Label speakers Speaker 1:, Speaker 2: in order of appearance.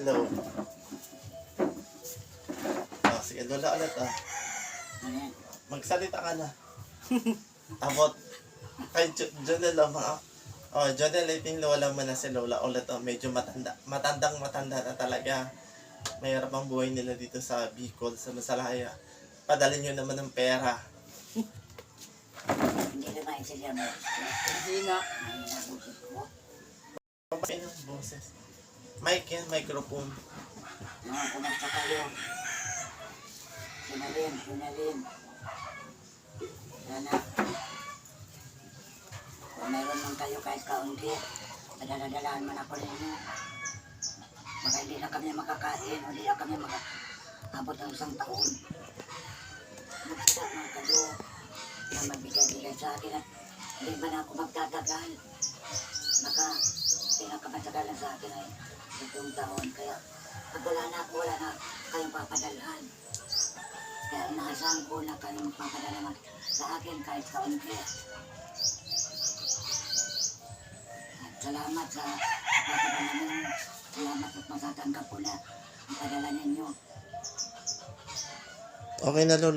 Speaker 1: Hello. Oh, sige, lola ulit ah.
Speaker 2: Ano?
Speaker 1: Magsalita ka na. Abot. Kay Jo- Jonel oh, mga. Oh, Jonel, iting lola mo na si Lola ulit oh. Medyo matanda. Matandang matanda na talaga. Mahirap ang buhay nila dito sa Bicol, sa Masalaya. Padalhin nyo naman ng pera.
Speaker 2: Hindi na maintindihan mo.
Speaker 3: Hindi.
Speaker 1: Papain ang boses. Mic yan, microphone.
Speaker 2: Mga kumusta kayo? Sinalin, sinalin. Sana. Kung meron man kayo kahit kaunti, padadadalaan man ako ninyo. Baka hindi na kami makakain hindi na kami makaabot ng isang taon. Magsa man kayo na magbigay-bigay sa akin at hindi man ako magtatagal. Baka pinakamatagal sa akin ay itong taon. Kaya pag wala na ako, wala na kayong papadalhan. Kaya inaasahan ko na kayong magpapadala sa akin kahit kaunti. At salamat sa papadala ninyo. Salamat at matatanggap ko na ang padala ninyo.
Speaker 1: Okay na Lola,